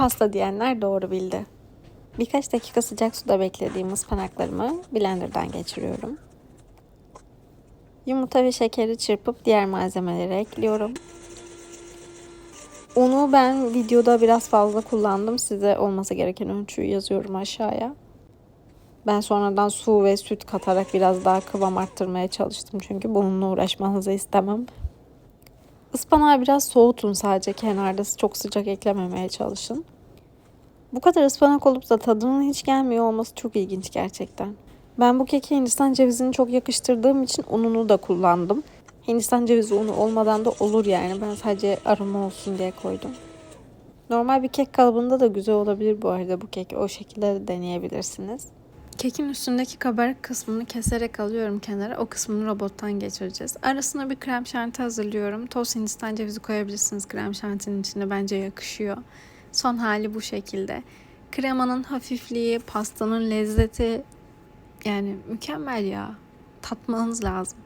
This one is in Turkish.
pasta diyenler doğru bildi. Birkaç dakika sıcak suda beklediğim ıspanaklarımı blenderdan geçiriyorum. Yumurta ve şekeri çırpıp diğer malzemeleri ekliyorum. Unu ben videoda biraz fazla kullandım. Size olması gereken ölçüyü yazıyorum aşağıya. Ben sonradan su ve süt katarak biraz daha kıvam arttırmaya çalıştım. Çünkü bununla uğraşmanızı istemem. Ispanağı biraz soğutun sadece kenarda çok sıcak eklememeye çalışın. Bu kadar ıspanak olup da tadının hiç gelmiyor olması çok ilginç gerçekten. Ben bu keke Hindistan cevizini çok yakıştırdığım için ununu da kullandım. Hindistan cevizi unu olmadan da olur yani. Ben sadece aroma olsun diye koydum. Normal bir kek kalıbında da güzel olabilir bu arada bu kek. O şekilde de deneyebilirsiniz. Kekin üstündeki kabarık kısmını keserek alıyorum kenara. O kısmını robottan geçireceğiz. Arasına bir krem şanti hazırlıyorum. Toz hindistan cevizi koyabilirsiniz krem şantinin içine. Bence yakışıyor. Son hali bu şekilde. Kremanın hafifliği, pastanın lezzeti yani mükemmel ya. Tatmanız lazım.